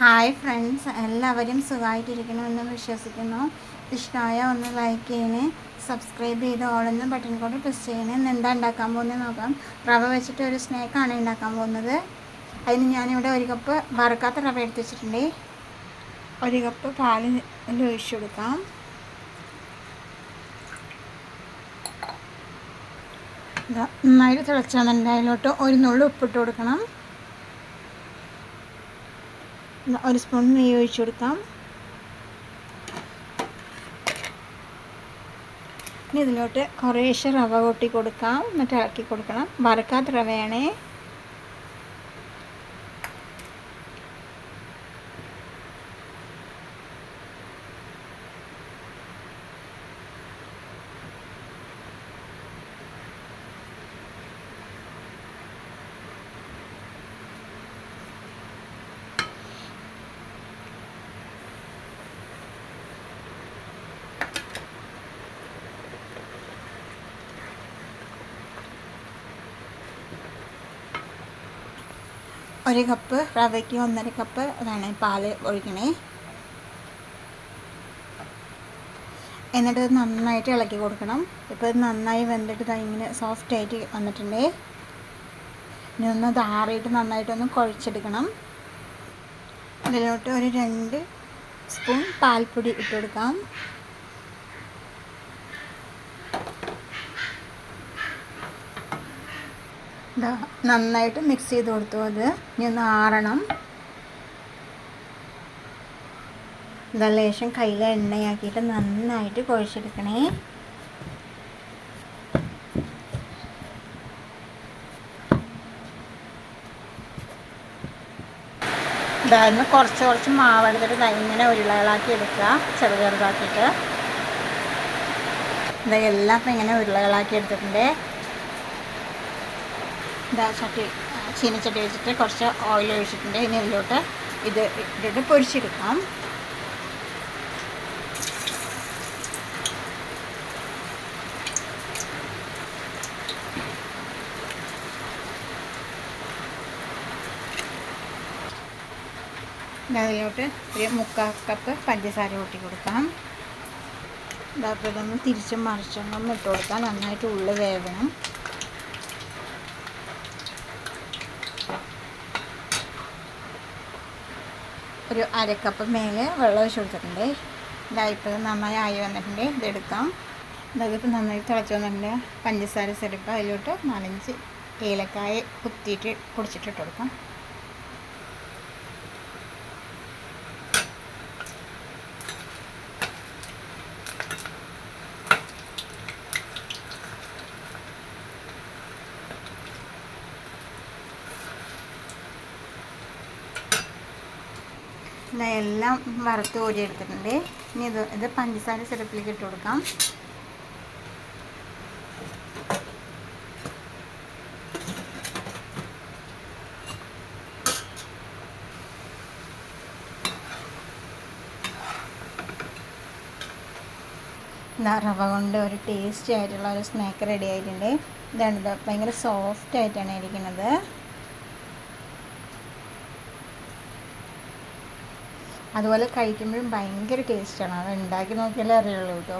Hi friends എല്ലാവരും സുഖമായിട്ടിരിക്കണമെന്ന് വിശ്വസിക്കുന്നു. ഇഷ്ടമായ ഒന്ന് ലൈക്ക് ചെയ്യണേ. സബ്സ്ക്രൈബ് ചെയ്ത് ഓളെന്ന് ബട്ടൺ കൂടെ പ്രസ് ചെയ്യണേ. ഇന്ന് എന്താ ഉണ്ടാക്കാൻ പോകുന്നത് നോക്കാം. റവ വെച്ചിട്ട് ഒരു സ്നേക്കാണ് ഉണ്ടാക്കാൻ പോകുന്നത്. അതിന് ഞാനിവിടെ ഒരു കപ്പ് വറുക്കാത്ത റവ എടുത്ത് വെച്ചിട്ടുണ്ട്. ഒരു കപ്പ് പാൽ ഒഴിച്ചു കൊടുക്കാം. നന്നായിട്ട് തിളച്ചാൽ അതിലോട്ട് ഒരു നുള്ളു ഉപ്പിട്ട് കൊടുക്കണം. ഒരു സ്പൂൺ നെയ്യ് ഒഴിച്ചു കൊടുക്കാം. ഇനി ഇതിലോട്ട് കുറേശ്ശെ റവ കൊട്ടി കൊടുക്കാം. എന്നിട്ട് ഇളക്കി കൊടുക്കണം. വറക്കാത്ത റവയാണേ. ഒരു കപ്പ് റവയ്ക്ക് ഒന്നര കപ്പ് അതാണ് പാൽ ഒഴിക്കണേ. എന്നിട്ട് നന്നായിട്ട് ഇളക്കി കൊടുക്കണം. ഇപ്പോൾ നന്നായി വെന്തിട്ട് ഇങ്ങനെ സോഫ്റ്റ് ആയിട്ട് വന്നിട്ടുണ്ട്. ഇനി ഒന്ന് ധാറിയിട്ട് നന്നായിട്ടൊന്ന് കുഴച്ചെടുക്കണം. അതിലോട്ട് ഒരു രണ്ട് സ്പൂൺ പാൽപ്പൊടി ഇട്ട് കൊടുക്കാം. നന്നായിട്ട് മിക്സ് ചെയ്ത് കൊടുത്തു അത്. ഇനി ഒന്ന് ആറണം. ഇതാ ലേശം കയ്യിൽ എണ്ണയാക്കിയിട്ട് നന്നായിട്ട് കുഴച്ചെടുക്കണേ. ഇതായിരുന്നു കുറച്ച് കുറച്ച് മാവെടുത്തിട്ട് ഇങ്ങനെ ഉരുളകളാക്കി എടുക്കുക. ചെറു ചെറുതാക്കിയിട്ട്. ഇതെല്ലാം ഇപ്പം ഇങ്ങനെ ഉരുളകളാക്കി എടുത്തിട്ടുണ്ട്. ഇതാ ചട്ടി ചീനച്ചട്ടി വെച്ചിട്ട് കുറച്ച് ഓയിൽ ഒഴിച്ചിട്ടുണ്ട്. ഇനി ഇതിലോട്ട് ഇത് ഇട്ടിട്ട് പൊരിച്ചെടുക്കാം. അതിലോട്ട് ഒരു മുക്കാൽ കപ്പ് പഞ്ചസാര കൂട്ടി കൊടുക്കാം. ഇതാക്കിയതൊന്ന് തിരിച്ചും മറിച്ചും ഒന്ന് ഇട്ട് കൊടുക്കാം നന്നായിട്ട് ഉള്ളി വേവണം. ഒരു അരക്കപ്പ് മേലെ വെള്ളം ഒഴിച്ച് കൊടുത്തിട്ടുണ്ട്. ഇതായിപ്പോൾ നന്നായി ആയി വന്നിട്ടുണ്ട്. ഇതെടുക്കാം ഇതൊക്കെ നന്നായി തിളച്ച് വന്നിട്ടുണ്ട്. പഞ്ചസാര സിറപ്പ് അതിലോട്ട് നാലഞ്ച് ഏലക്കായ കുത്തിയിട്ട് കുടിച്ചിട്ടിട്ട് കൊടുക്കാം. എല്ലാം വറുത്ത് കോരി എടുത്തിട്ടുണ്ട്. ഇനി ഇത് ഇത് പഞ്ചസാര സിറപ്പിലേക്ക് ഇട്ട് കൊടുക്കാം. റവ കൊണ്ട് ഒരു ടേസ്റ്റി ആയിട്ടുള്ള ഒരു സ്നാക്ക് റെഡി ആയിട്ടുണ്ട്. ഇതാണ് ഭയങ്കര സോഫ്റ്റ് ആയിട്ടാണ് ഇരിക്കുന്നത്. അതുപോലെ കഴിക്കുമ്പോഴും ഭയങ്കര ടേസ്റ്റാണ് അത് ഉണ്ടാക്കി നോക്കിയാലേ അറിയുള്ളൂ കേട്ടോ